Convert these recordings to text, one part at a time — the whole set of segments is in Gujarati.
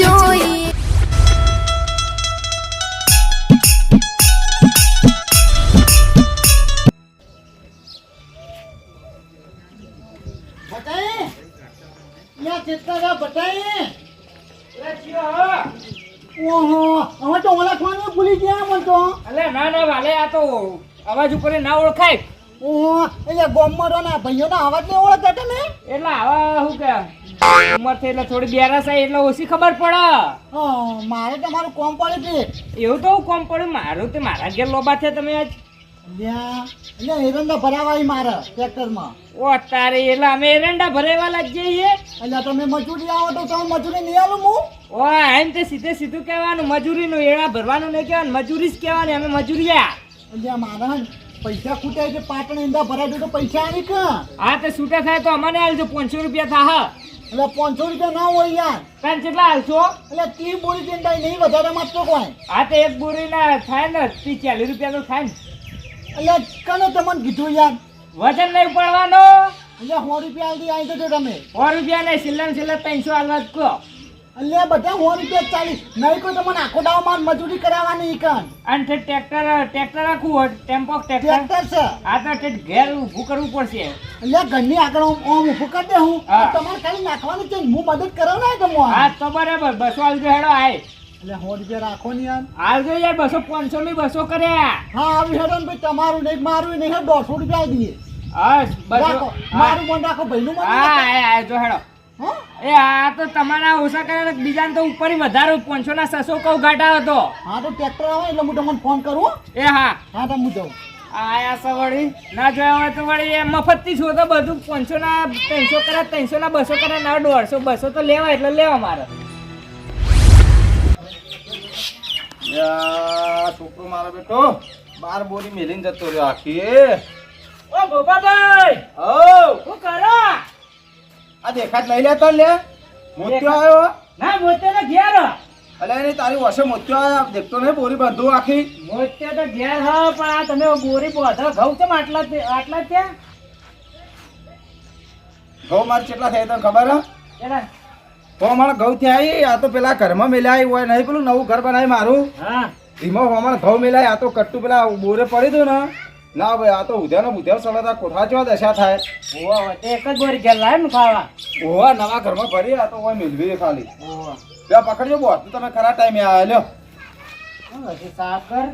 જોઈએ હવે તો ભૂલી ગયા મન તો. અલે ના ના વાલે આ તો અવાજ ઉપર ના ઓળખાય. ઓહો એટલે ગોમમાં ને ભાઈઓના અવાજ ને ઓળખતા તમે એટલે આવા શું કે ઉંમર થઈ એટલે થોડી બેરાસ આવી એટલે ઓછી ખબર પડે. હા મારે તમારું કોમ પડે છે. એવું તો કોમ પડ્યું? મારું તે મારા ઘેર લોબા છે તમે આજ. એટલે એરંડા ભરાવાય મારે ટ્રેક્ટરમાં. ઓ તારે એટલે અમે એરંડા ભરેવા લાગી જઈએ એટલે તમે મજૂરી આવો તો તમે મજૂરી નહીં આલું હું ઓ એમ તે સીધે સીધું કહેવાનું મજૂરીનું એળા ભરવાનું નહીં કહેવાનું મજૂરી જ કહેવાની અમે મજૂરિયા. એટલે મારા પૈસા ખૂટાય છે પાટણ ઈંડા ભરાય તો પૈસા આવી કે હા તે છૂટા થાય તો અમને આવજો પાંચસો રૂપિયા થા એટલે પાંચસો રૂપિયા ના હોય યાર. તાન કેટલા હાલશો? એટલે ત્રી બોરી ઈંડા નહીં વધારે માગતો કોઈ. હા તો એક બોરીના થાય ને ત્રીસ ચાલીસ રૂપિયા તો થાય ને. એટલે કને તમને કીધું યાર? વજન નહીં પડવાનો એટલે સો રૂપિયા આલતી આવી તો તમે. સો રૂપિયા નહીં છેલ્લા છેલ્લા ત્રણસો હાલવા કહો. એટલે બધા સો રૂપિયા ચાલીસ નહીં કોઈ તમને આખો દાવ માર મજૂરી કરાવવાની કન અને તે ટ્રેક્ટર ટ્રેક્ટર રાખવું હોય ટેમ્પો ટ્રેક્ટર? ટ્રેક્ટર છે. આ તો તે ઘેર ઊભું કરવું પડશે. અલ્યા ઘરની આગળ હું ઓમ ઊભું કરી દે હું. તમારે ખાલી નાખવાનું છે હું મદદ કરાવ ને તમે હા તો બરાબર બસો આવજો હેડો આય. એટલે સો રૂપિયા રાખો ને યાર. આવજો યાર બસો પાંચસો ની બસો કર્યા. હા આવી હેડો ને ભાઈ તમારું નહીં મારું નહીં દોઢસો રૂપિયા દઈએ. હા બસો. મારું મન રાખો ભાઈનું મન હા જો હેડો. હા એ આ તો તમારા ઓછા કરે બીજાને તો ઉપર વધારે પાંચસો ના સસો કઉ ઘાટા હતો. હા તો ટ્રેક્ટર આવે એટલે હું તમને ફોન કરું એ હા. હા તો હું જાઉં. આયા છે ના જોયા હોય તો વળી એ મફતથી છો તો બધું પાંચસો ના ત્રણસો કરે ત્રણસો ના બસો કરે ના દોઢસો બસો તો લેવા એટલે લેવા મારે. યા, છોકરો મારો બેટો બાર બોરી મેલીને જતો રહ્યો આખી ઓ ગોપાભાઈ ઓ શું કરો? આ દેખાત લઈ લેતો લે. મોત્યો આવ્યો. ના મોતે તો ઘેર અલે એની તારી વસે મોત્યો આવ્યો. દેખતો નહીં બોરી બાંધો આખી. મોતે તો ઘેર હ પણ આ તમે બોરી બાંધો. ઘઉં કેમ આટલા આટલા ત્યાં ઘઉં માર કેટલા થાય તને ખબર હે? તો અમારા ઘઉં ત્યાં આ તો પેલા ઘરમાં મેલાય હોય. નહીં પેલું નવું ઘર બનાય મારું. હા. એમાં અમારા ઘઉં મેલાય આ તો કટ્ટુ પેલા બોરે પડી દઉં ને. ના ભાઈ આ તો ઉધ્યાનો બુધ્યાનો સળા કોઠા જેવા દશા થાય? ઓવા હોય એક જ બોરી ઘેર લાય ને ખાવા. ઓવા નવા ઘરમાં ભરી આ તો ઓય મેલવી ખાલી. ઓવા બે પકડજો બોસ તમે ખરા ટાઈમે આયા લ્યો. સાગર?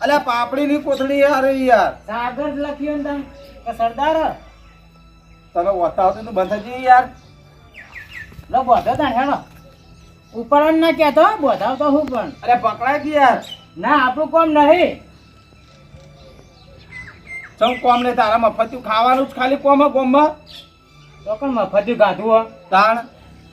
અલ્યા પાપડીની કોથળી યાર યાર. સાગર લખ્યું ને તમ કે સરદાર? તમે વતા આવતો તો બંધ થઈ યાર. લો બોધો તા હેડો. ઉપર ના કહેતો બોધાવ તો હું પણ. અરે પકડાય કે યાર? ના આપણું કોમ નહીં. ચમ કોમ ને તારા મફત ખાવાનું જ ખાલી કોમ હે કોમમાં તો પણ મફતી ગાધું હો. તાણ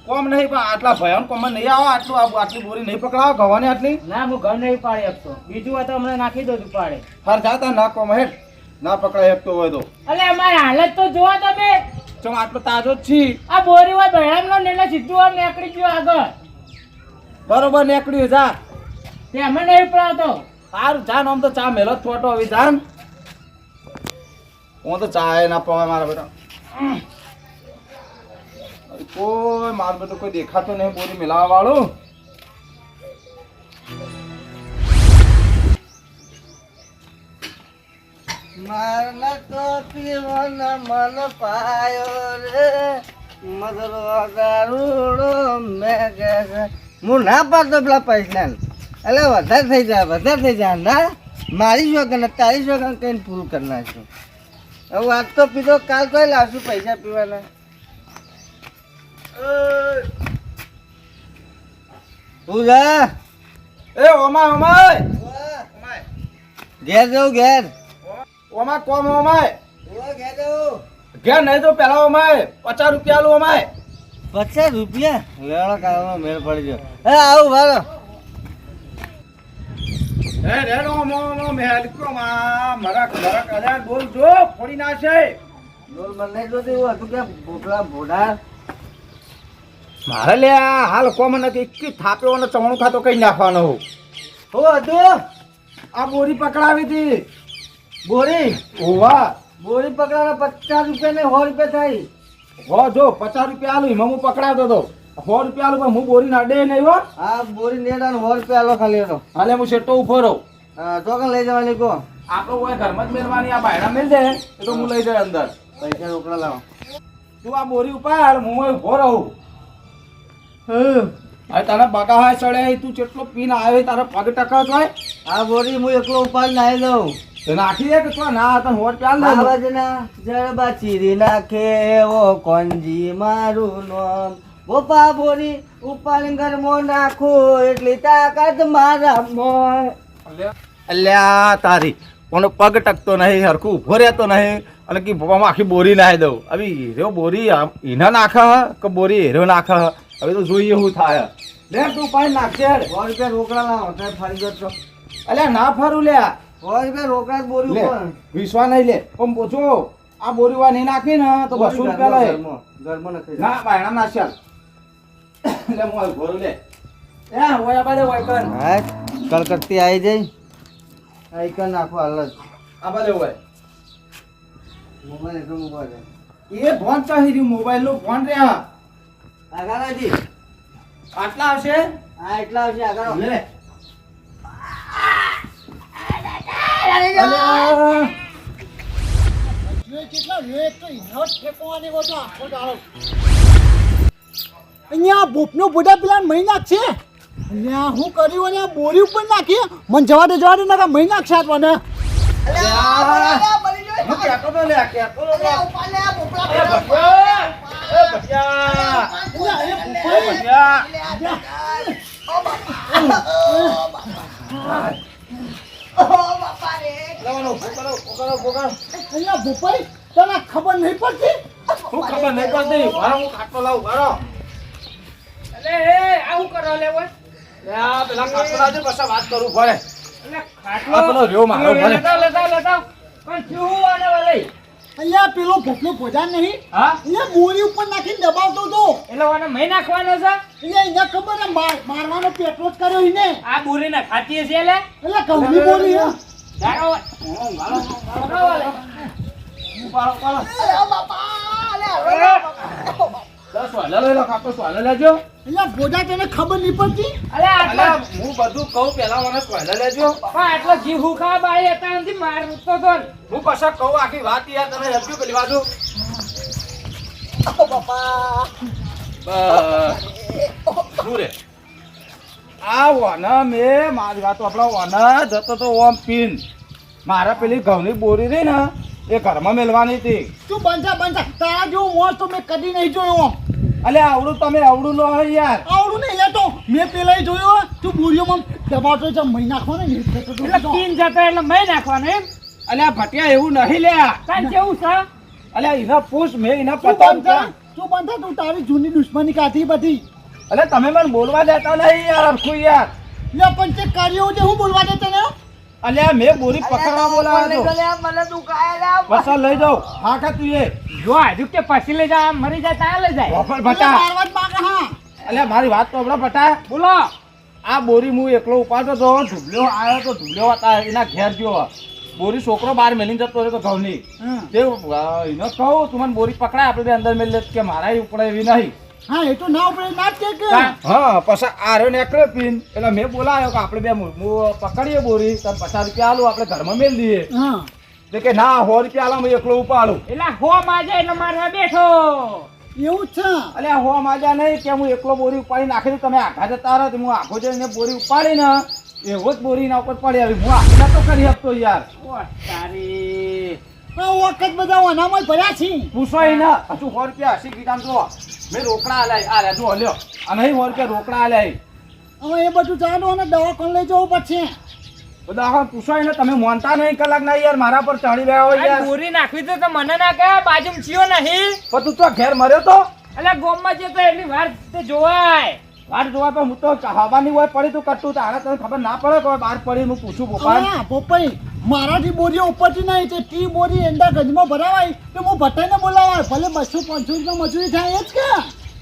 કોમ નહીં પણ આટલા ભયાન કોમમાં નહીં આવો આટલું આ- આટલી બોરી નહીં પકડાવો ગવાની આટલી? ના હું ઘર નહીં પાડી શકતો. બીજું હોય તો હમણાં નાખી દો તું પાડે હર જાતા ના કોમ હેઠ ના પકડાય શકતો હોય તો. અલે અમારી હાલત તો જોવા તમે. ચમ આટલો તાજો છી. આ બોરી હોય બહેરામ નો ને સીધું આમ નીકળી ગયો આગળ. બરોબર નીકળ્યું જા. તે અમે નહીં પડાવતો સારું જાન આમ તો ચા મેલો જ હવે જાન હું તો ચા એ ના પવાય મારા બેટા. કોઈ, મારો બેટો કોઈ દેખાતો નહીં, બોરી મિલાવા વાળું મારના તો પીવાના મન પાયો રે. દારૂડો મેં કે હું ના પાડતો પેલા પૈસા એટલે વધારે થઈ જાય, વધારે થઈ જાય. ના, મારી શોખન તારી શોખ કઈ પૂરું કરી નાખશું હવે આજ તો પીધો કાલ તો લાવશું પૈસા પીવાના. પૂજા એ ઓમાય ઓમાય. ઘેર જવું ઘેર. ઓમા કોમ ઓમાય. ઘેર નહીં તો પેલા ઓમાય. પચાસ રૂપિયા લો ઓમાય. પચાસ રૂપિયા? લેવાનો કાળમાં મેળ પડી ગયો. હે આવું ભારો હે રેડો ઓમો ઓમો મેહલકો માં મરક મરક અરે બોલ જો ફોડી નાખે. બોલ મને જોતી એવું હતું કે ભોગલા ભોડા મારે લે હાલ કોમ નથી એક થાપ્યો અને ચવણું ખાતો કઈ નાખવાનો હું? હતું આ બોરી પકડાવી હતી બોરી? ઓવા બોરી પકડાવે પચાસ રૂપિયા ને સો રૂપિયા થાય હો જો પચાસ રૂપિયા આલુ એમાં હું પકડાવતો હતો. સો રૂપિયા આલું હું બોરી ના અડે નહીં હો. આ બોરી નેડા સો રૂપિયા આલો ખાલી એનો. હાલે હું શેઠો ઊભો રહું. ચોકન લઈ જવાની કો આપણો કોઈ ઘરમાં જ મેળવાની આ બાયણા મેળ દે. એ તો હું લઈ જાય અંદર. પૈસા રોકડા લાવો. તું આ બોરી ઉપાડ હું ઊભો રહું. હવે તારા બગા હોય ચડે તું જેટલો પીન આવ્યો તારો પગ ટકા હોય. આ બોરી હું એકલો ઉપાડ નાઈ લઉં. નાખી દે કે તો ના તને હોટ પ્યાલ બાબાજીના જડબા ચીરી નાખે એવો કોંજી મારું નામ. બોપા બોરી ઉપાડી ઘરમાં નાખો એટલી તાકાત મારા મોય. અલ્યા તારી કોનો પગ ટકતો નહીં હરખું ઊભો રહેતો નહીં. અને કે બાપામાં આખી બોરી નાખી દઉં. હવે હીરો બોરી ઈના નાખે કે બોરી હીરો નાખે હવે તો જોઈએ શું થાય. લે તું પાણી નાખશે. સો રૂપિયા રોકડા ના તમે ફરી જતો અલ્યા ના ફરું લે. સો રૂપિયા રોકડા બોરી લે વિશ્વા નહીં લે. પણ પૂછો આ બોરી વા નહીં નાખી ને તો બસો રૂપિયા લે ઘરમાં નથી ના બાયણા નાખ્યા. લે આવી ભરું લે. એ બાજુ હોય કન હા કલકત્તી આવી જઈ. આઈ કર નાખો હાલ જ. આ બાજુ હોય. મોબાઈલ મોબાઈલ એ ફોન ચાહી રહ્યું મોબાઈલ નો ફોન રહ્યા આગળજી આટલા આવશે? હા એટલા આવશે આગળ લે. કેટલા રેત તો ઈનો ફેંકવાની ઠેકવાની આખો દાડો. અહીંયા બોપનો બોડા પેલા મહી નાખશે અહીંયા હું કર્યું અને આ બોરી ઉપર નાખી. મને જવા દે જવા દે ના મહી નાખશે આ મને હું કહેતો તો લે કહેતો તો લે? એ ભટિયા એ ભટિયા. અલ્યા, એ એ ભૂપાઈ. ભટિયા. લાવવાનો ઊભો કરો ઊભો કરો ઊભો કરો. અહીંયા તને ખબર નહીં પડતી? હું ખબર નહીં પડતી. મારો હું ખાટલો લાવું મારો એ આવું કરો લે ઓય. લે પેલા ખાટલો લાવજે પછી વાત કરું ભલે. એટલે ખાટલો પેલો રહ્યો મારો, ભલે. લેતાવ, લેતાવ, લેતાવ. પણ શું આને વાલી? અહીંયા પેલો ભૂપનો ભોજાન નહીં? હા? અહીંયા બોરી ઉપર નાખીને દબાવતો હતો. એટલે ઓને નાખવાનો છે? એટલે અહીંયા ખબર છે માર- મારવાનો પેટલો જ કર્યો એને. આ બુરીને ખાતી છે લે એટલે ઘઉંની બોરી હે. જાણો ઉપાડો દસ વાલા લઈ લો ખાટલો સ્વાલે લેજો? એટલે ભોજા તને ખબર નહીં પડતી? આટલો હું બધું કહું પેલા મને લેજો? પણ આટલો જીવ હુખા બાઈ હતા નથી માર ઉઠતો તો હું કશા કહું આખી વાત યાર તમે હેપ્યું પેલી બાજુ? બસ. શું રે? આ વાના મેં મારી વાત આપણા વાના જતો તો ઓમ પીન. મારા પેલી ઘઉંની બોરી રહી ને એ ઘરમાં મેલવાની હતી. તું બંધા બંધા. તારા જેવું મોસ તો મેં કદી નહીં જોયું અલે અલ્યા આવડું તમે આવડું લો યાર. આવડું નહીં લેતો મેં પેલા જોયો તું બોરીઓમાં દબાવતો છે મહી નાખવાનો ને એટલે તો એટલે તું પીન જતો એટલે મહી નાખવાનો એમ? અલ્યા ભટિયા એવું નહીં લે. કાંઈ કેવું છે? અલ્યા એના પૂછ મેં એના પતા તું બંધા તું તારી જૂની દુશ્મની કાઢી બધી. અલે તમે મને બોલવા દેતા નહીં યાર હરખું યાર. લે પણ તે કાર્યો જે હું બોલવા દેતા તને અલ્યા મેં બોરી પકડવા બોલાવ્યો હતો. મને લઈ જાઉં હા કા તું એ? જો હજુ કે પછી લઈ જા મરી જાય ત્યાં લઈ જાય. હા. અલ્યા મારી વાત તો હમણાં ભટા બોલો. આ બોરી હું એકલો ઉપાડતો હતો ઢુબલ્યો આવ્યો તો ઢુબલ્યો હતા એના ઘેર ગયો. બોરી છોકરો બહાર મેલીને જતો રહ્યો તો ઘઉંની. તે એને કહું તું મને બોરી પકડાય આપણે અંદર મેલી લે કે મારા ઉપડે એવી નહીં. હા એ તો ના ઉપડે ના જ કે કે. હા. પછી આર્યો નીકળ્યો પીન. એટલે મેં બોલાયો કે આપણે બે મુ- મુ પકડીએ બોરી તો પચાસ રૂપિયા આલું આપણે ઘરમાં મેલ દઈએ. હા. કે ના સો રૂપિયા આલો હું એકલો ઉપાડું. એટલે હો માજે એટલે મારવા બેઠો. એવું જ છે. અલ્યા હો માજા નહીં કે હું એકલો બોરી ઉપાડી નાખી દઉં. તમે આખા જતા રહો તો હું આખો જઈને બોરી ઉપાડી ને એવો જ બોરી ના ઉપર પડી આવી. હું આખા તો કરી શકતો યાર. તારી. વખત બધા અનામત ભર્યા છે પૂછો ના હજુ સો રૂપિયા હસી કીધા જો મેં રોકડા આલ્યા આ જો લ્યો. આ નહીં સો રૂપિયા રોકડા આલ્યા હવે એ બધું જાણો અને દવાખાને લઈ જવું પડશે. બધા પૂછો ને તમે મોનતા નહીં કલાક ના યાર મારા પર ચડી રહ્યા હોય યાર. બોરી નાખવી તો તો મને ના કહે બાજુમાં ચિયો નહીં. પણ તું તો ઘેર મર્યો તો? એટલે ગોમમાં જતો એટલી વાર તે જોવાય. વાર જોવા પણ હું તો હવાની હોય પડી તું કરતું તો આને તને ખબર ના પડે કે બહાર પડી હું પૂછું પપ્પા પોપાઈ મારાથી બોરીઓ ઉપરથી નહીં તે ટી બોરી એંડા ગજમાં ભરાવાય તો હું ભટ્ટાઈને બોલાવાય. ભલે બસો પાંચસો રૂપિયા મજૂરી થાય એ જ કે.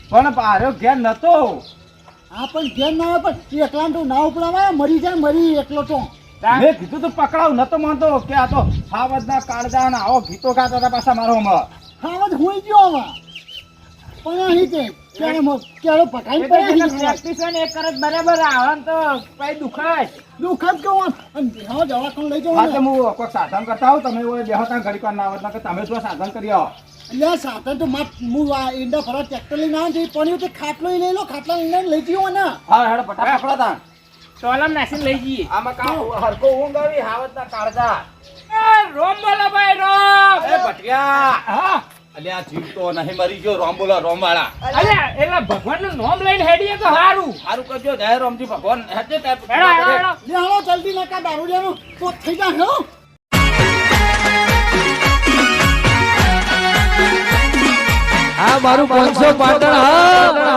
પણ બારો ઘેર નતો. હા પણ ઘેર ના આવે પણ એકલા તો ના ઉપડાવાય મરી જાય મરી એકલો તો. મેં કીધું તું પકડાવ નતો માનતો કે આ તો હાવજના કાળજા આવો ગીતો ગાતા હતા પાછા મારો હમણાં. ખાવા જ હોઈ ગયો હવે. પણ અહીં તે ક્યારે મો- ક્યારે પકાઈ પડે? હોય ને એ કરે બરાબર આવન તો પછી દુખાય. દુખત કે હું બેહો દવાખાને લઈ હા તો હું કોઈ સાધન કરતા હોઉં તમે હોય બેહો ત્યાં ઘડી ના આવત કે તમે શું સાધન કરી આવો? એટલે સાધન તો માર હું આ ઈંડા ફરા ટ્રેક્ટર લઈને આવ્યો જઈ પણ તે ખાટલો લઈ લો ખાટલા ઈંડા લઈ જયો ને હા હેડ પટા પકડા તા ટોલમ નાખીને લઈ જઈએ. આમાં કામ હરકો ઊંઘ આવી હાવત ના કાળજા. એ રોમ બોલો ભાઈ રોમ. એ પટિયા હા. અલ્યા જીવ તો નહીં મરી ગયો રોમ બોલો રોમ વાળા અલે એટલે ભગવાનનું નામ લઈને હેડીએ તો સારું સારું કરજો જય રોમજી ભગવાન હેડે ટાઈપ હેડો હેડો હેડો. લે હાલો જલ્દી નકા દારૂડિયાનું તો થઈ જા હો આ મારું પાંચસો પાટણ હા